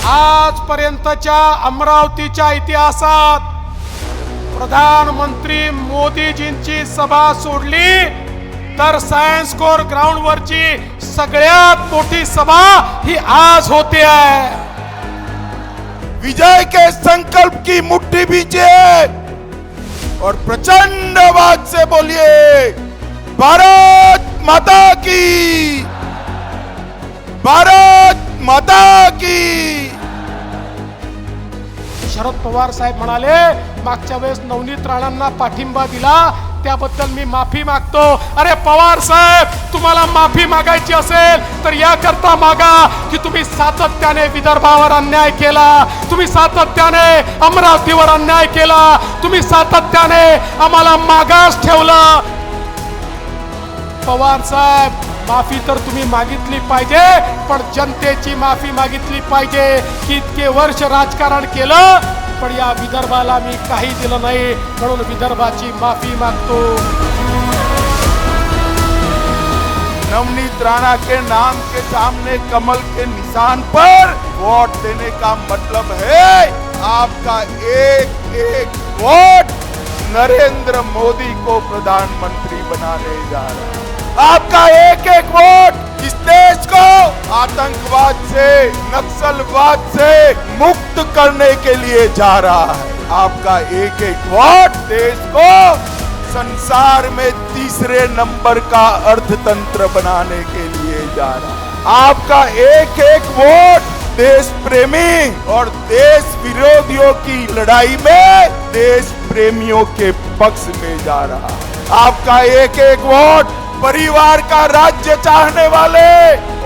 आतापर्यंतच्या अमरावतीच्या इतिहासात प्रधानमंत्री मोदीजींची सभा सोडली, तर सायन्स कोर ग्राउंड वरची सगळ्यात मोठी सभा ही आज होते आहे. विजय के संकल्प की मुट्ठी बीजिए और प्रचंड आवाज़ से बोलिए, भारत माता की, भारत माता की। शरद पवार साहेब म्हणाले मागच्या वेळेस नवनीत राणांना पाठिंबा दिला त्याबद्दल मी माफी मागतो. अरे पवार साहेब तुम्हाला माफी मागायची असेल तर याकरता मागा की तुम्ही सातत्याने विदर्भावर अन्याय केला तुम्ही सातत्याने अमरावतीवर अन्याय केला तुम्ही सातत्याने आम्हाला मागास ठेवलं. पवार साहेब माफ़ी तर तुम्ही मागितली पाहिजे, पण जनतेची माफ़ी मागितली पाहिजे. इतके वर्ष राजकारण केलं, पण या विदर्भाला मी काही दिलं नाही, म्हणून विदर्भाची माफ़ी मागतो. नवनीत राणा के नाम के सामने कमल के निशान पर वोट देने का मतलब है आपका एक एक वोट नरेंद्र मोदी को प्रधानमंत्री बनाने जा रहा है। आपका एक एक वोट इस देश को आतंकवाद से, नक्सलवाद से मुक्त करने के लिए जा रहा है। आपका एक एक वोट देश को संसार में तीसरे नंबर का अर्थतंत्र बनाने के लिए जा रहा है। आपका एक एक वोट देश प्रेमी और देश विरोधियों की लड़ाई में देश प्रेमियों के पक्ष में जा रहा है। आपका एक एक वोट परिवार का राज्य चाहने वाले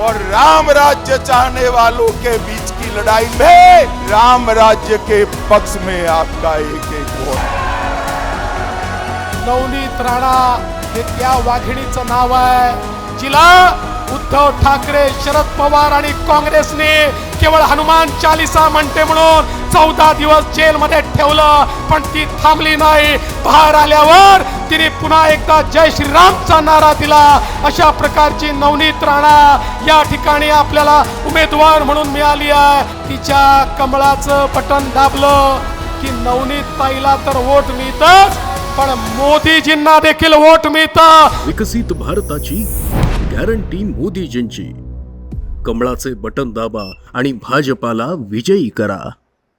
और राम राज्य चाहने वालों के बीच की लड़ाई में राम राज्य के पक्ष में आपका एक एक वोट। है नवनीत राणा हे त्या वाघिणीचं नाव आहे. जिला उद्धव ठाकरे शरद पवार आणि काँग्रेसने केवळ हनुमान चालिसा म्हणते म्हणून चौदा दिवस जेलमध्ये ठेवलं पण ती थांबली नाही. बाहेर आल्यावर तिने पुन्हा एकदा जय श्रीरामचा नारा दिला. अशा प्रकारची नवनीत राणा या ठिकाणी आपल्याला उमेदवार म्हणून मिळाली आहे. तिच्या कमळाचं बटन दाबलं की नवनीत ताईला तर वोट मिळतच पण मोदीजींना देखील वोट मिळतं. विकसित भारताची गॅरंटी मोदीजींची. कमळाचे बटन दाबा आणि भाजपाला विजयी करा.